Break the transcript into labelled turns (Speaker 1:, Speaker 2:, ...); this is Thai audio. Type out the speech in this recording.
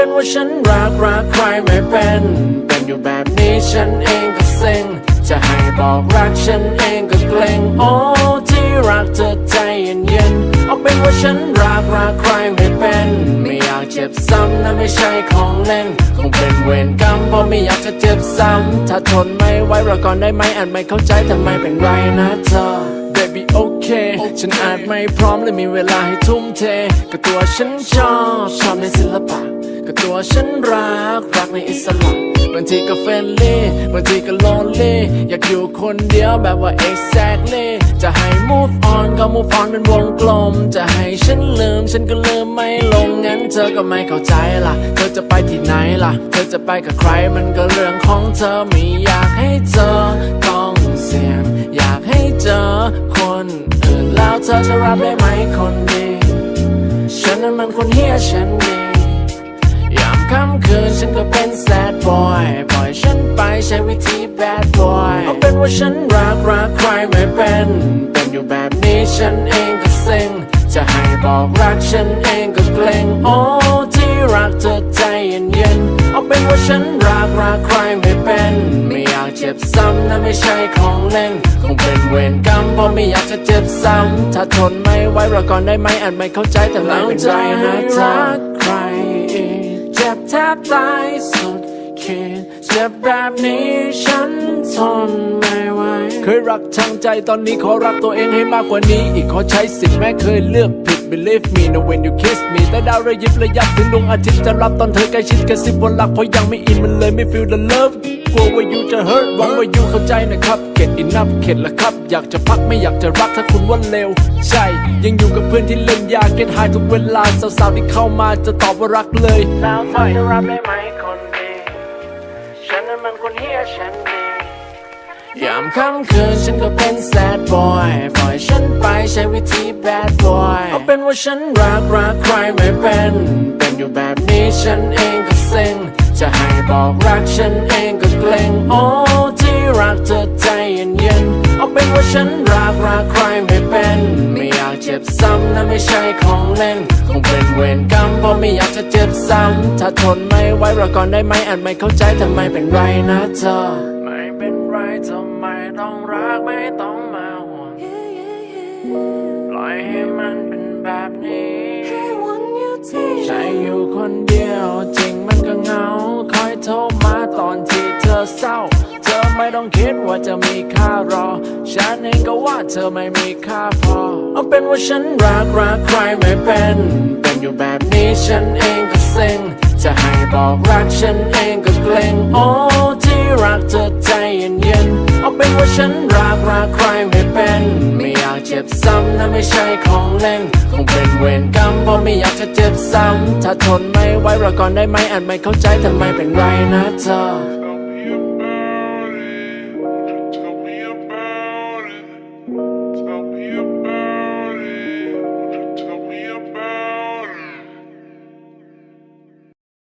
Speaker 1: เป็นว่าฉันรักรักใครไม่เป็น เป็นอยู่แบบนี้ฉันเองก็เซ็ง จะให้บอกรักฉันเองก็เกรงโอ้ที่รักเธอใจเย็นเย็นเอาเป็นว่าฉันรักรักใครไม่เป็น ไม่อยากเจ็บซ้ำนะไม่ใช่ของเล่น คงเป็นเวรกรรมเพราะไม่อยากจะเจ็บซ้ำ ถ้าทนไม่ไหวเราก่อนได้ไหมอาจไม่เข้าใจแต่ไมเป็นไรนะเธอ baby โอเคฉันอาจไม่พร้อมและมีเวลาให้ทุ่มเท ก็ตัวฉันชอบชอบในศิล ปะก็ตัวฉันรัก รักในอิสระบางทีก็เฟรนลี่บางทีก็ lonely อยากอยู่คนเดียวแบบว่า exactly จะให้ move on ก็ move on เป็นวงกลม จะให้ฉันลืม ฉันก็ลืมไม่ลงงั้นเธอก็ไม่เข้าใจล่ะ เธอจะไปที่ไหนล่ะ เธอจะไปกับใครมันก็เรื่องของเธอไม่อยากให้เธอต้องเสี่ยงอยากให้เจอคนอื่นแล้วเธอจะรับได้ไหมคนดีฉันนั้นมันคนเฮียฉันดียาม ค่ำคืนฉันก็เป็น sad boy ปล่อยฉันไปใช้วิธี bad boy เอาเป็นว่าฉันรักรักใครไม่เป็น เป็นอยู่แบบนี้ฉันเองก็เซ็งจะให้บอกรักฉันเองก็เกรงโอ้ที่รักเธอใจเย็นเย็นๆเอาเป็นว่าฉันรักรักใครไม่เป็น ไม่อยากเจ็บซ้ำนะไม่ใช่ของเล่นคงเป็นเวรกรรมเพราะไม่อยากจะเจ็บซ้ำถ้าทนไม่ไหวเราก่อนได้ไหมอาจไม่เข้าใจแต่ไม่เป็นไรนะเธอใครอีกเจ็บ แทบตายสุดขีดเจ็บแบบนี้ฉันทนไม่ไหวเคยรักทางใจตอนนี้ขอรักตัวเองให้มากกว่านี้ อีกขอใช้สิทธิ์แม้เคยเลือกผิด believe me no when you kiss me แต่ดาวระยิบระยับถึงดวงอาทิตย์จะรับตอนเธอใกล้ชิดกระซิบว่ารักเพราะยังไม่อินมันเลยไม่ feel the love กลัวว่า you จะ hurt หวังว่า you เข้าใจนะครับ get enough เข็ดละครับ อยากจะพักไม่อยากจะรักถ้าคุณว่าเร็วใช่ ยังอยู่กับเพื่อนที่เล่นยา get high ทุกเวลาสาวๆที่เข้ามาจะตอบว่ารักเลยแล้วเธอจะรับได้ไหมคนดีฉันนั้นมันคนเฮียฉันดียามค่ำคืนฉันก็เป็น sad boy ปล่อยฉันไปใช้วิธี bad boy เอาเป็นว่าฉันรักรักใครไม่เป็น เป็นอยู่แบบนี้ฉันเองก็เซ็งจะให้บอกรักฉันเองก็ เกรงโอ้ที่รักเธอใจเย็นเย็นๆเอาเป็นว่าฉันรักรักใครไม่เป็น ไม่อยากเจ็บซ้ำนะไม่ใช่ของเล่น คงเป็นเวรกรรมเพราะไม่อยากจะเจ็บซ้ำถ้าทนไม่ไหวเราก่อนได้ไหมอาจไม่เข้าใจแต่ไม่เป็นไรนะเธอ ไม่เป็นไรทำไมต้องรักไม่ต้องมาห่วงปล่อยให้มันเป็นแบบนี้ใจอยู่คนเดียวจริงมันก็เหงาคอยโทร มาตอนที่เธอเศร้า เธอไม่ต้องคิดว่าจะมีค่ารอ ฉันเองก็ว่าเธอไม่มีค่าพอ เอาเป็นว่าฉันรักรักใครไม่เป็น เป็นอยู่แบบนี้ฉันเองก็เซ็ง จะให้บอกรักฉันเองก็เกรงโอ้ที่รักเธอใจเย็นเย็นๆเอาเป็นว่าฉันรักรักใครไม่ เจ็บซ้ำนะไม่ใช่ของเล่น คงเป็นเวรกรรมเพราะไม่อยากจะเจ็บซ้ำ ถ้าทนไม่ไหวเราก่อนได้ไหมอ่านไม่เข้าใจทำไมเป็นไรนะเธอ Tell me about it. Tell me about it.